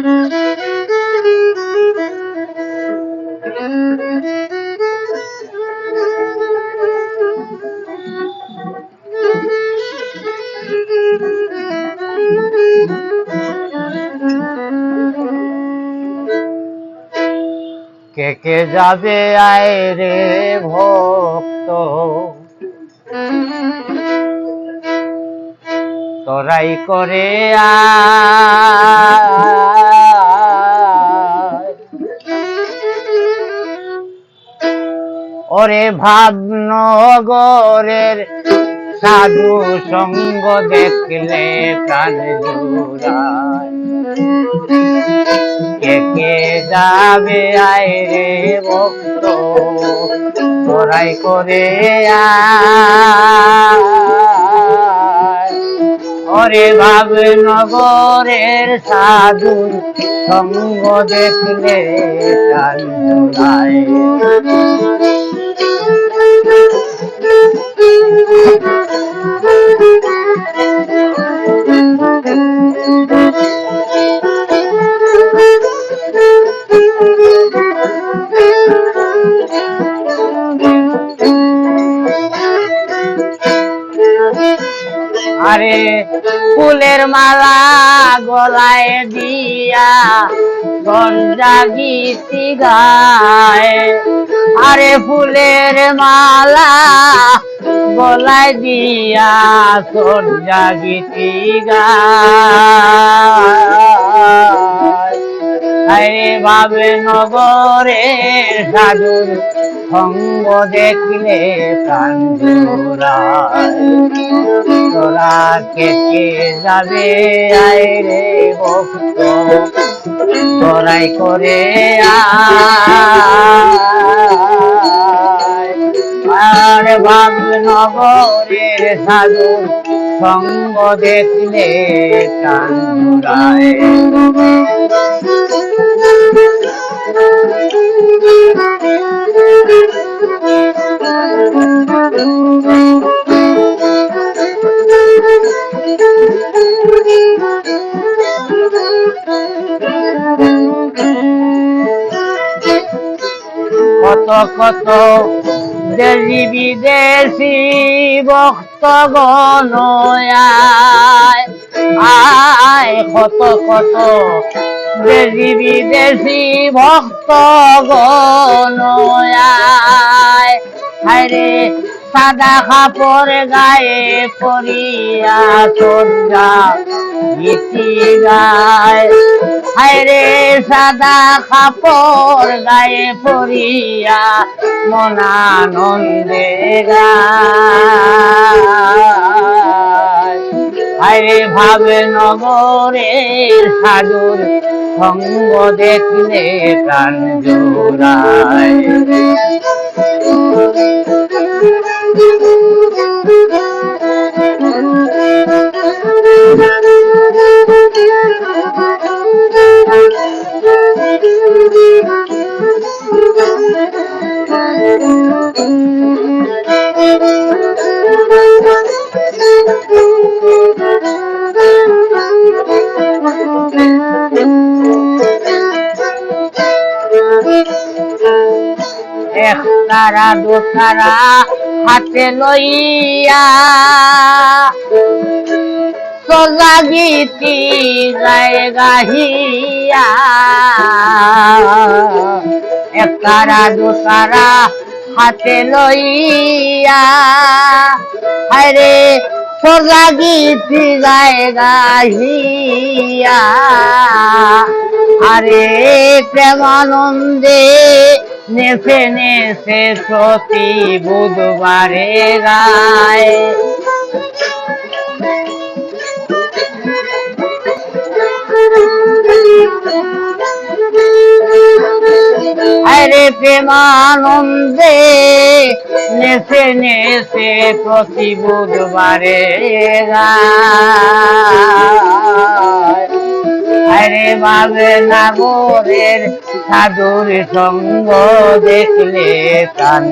কে কে যাবে আয় রে ভক্ত তোরাই করে আয়। ওরে ভাবনগরের সাধু সঙ্গ দেখলে কে কে যাবে আয় রে ভক্ত, তোরাই করে। ওরে ভাবনগরের সাধু সঙ্গ দেখলে প্রাণ জুড়ায় আরে ফুলের মালা গলায় দিয়া গঞ্জা গীতি গায়। আরে ফুলের মালা গলায় দিয়া গঞ্জা গীতি গায়। আরে ভাবে নগরের সাধুর সঙ্গ দেখলে তোরা কে কে যাবে আয় রে ভক্ত, তোরাই করে। আর ভাব নগরের সাধু সঙ্গ দেখলে কত কত দেশি বিদেশি আয় আয় কত কত দেশি বিদেশি ভক্তগণ আয় হায়রে সাদা কাপড় গায়ে পরিয়া সজ্জা গীতি গায়। হায়রে সাদা কাপড় গায়ে পরিয়া মনানন্দে গায়। ভাবে নগরের সাধুর সঙ্গ দেখলে কান জোড়ায়। তারা দু হাতে লইয়া। সোজা গীতি যায় গাহিয়া। এক তারা হাতে লইয়া। আরে সোজা গীতি যায় গাহিয়া। আরে, প্রেমানন্দে নেচে নেচে প্রতি বুধবারে গায় আরে প্রেমানন্দে নেচে নেচে প্রতি বুধবারে গায় আরে বাবে নাগরের সাধুর সঙ্গ দেখলে কান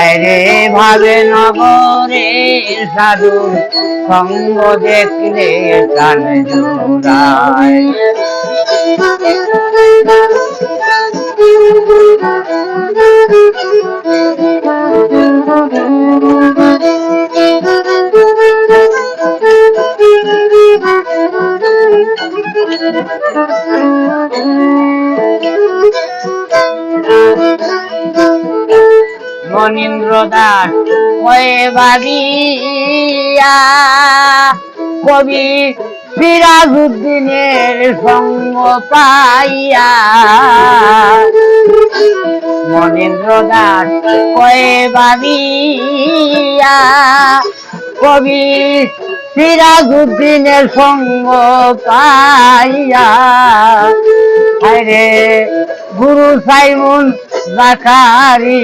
আরে ভাবে নগরের সাধুর সঙ্গ দেখলে কান জোড়ায়। মনীন্দ্র দাস। হয়ে ভাবিয়া কবি সিরাজুদ্দিনের সঙ্গ পাইয়া। মনেন্দ্র দাস কয়ে ভাবিয়া কবি সিরাজুদ্দিনের সঙ্গ পাইয়া। আরে গুরু সাইমুন জাকারি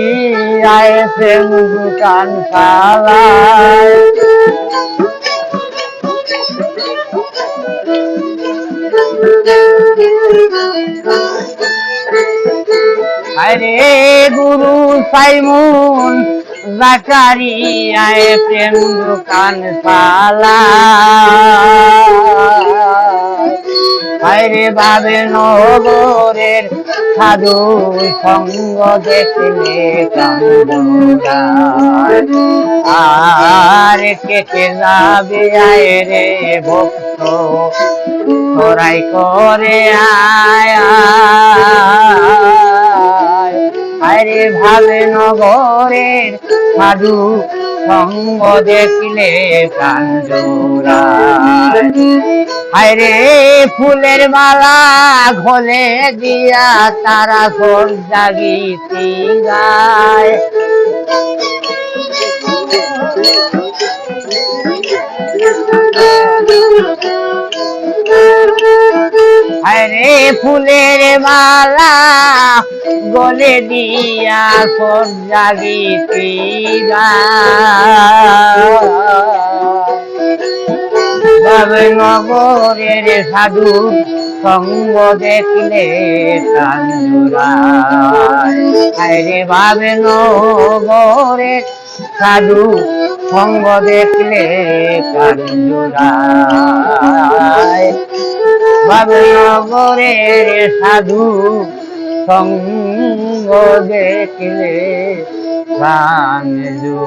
আয়েছেন দোকান সালায় আরে গুরু সাইমুন জাকারি আয় প্রেম দোকান পালা আরে বাবে নগরের সাধু সঙ্গ দেখলে। আর কে কে যাবে আয় রে ভক্ত তোরাই করে আয়। আরে ভাবে নগরের সাধু সঙ্গ দেখলে কাঞ্জুরায় আরে ফুলের মালা ঘলে দিয়া তারা সর জাগিতে গায় আরে ফুলের মালা গলে দিয়া সর জাগিতে গায় তবে নগরের সাধু সঙ্গ দেখলে কান্দুরায় ভাবে নগরের সাধু সঙ্গ দেখলে কান্দুরায় ভাবে নগরের সাধু সঙ্গ দেখলে কান্দুরায়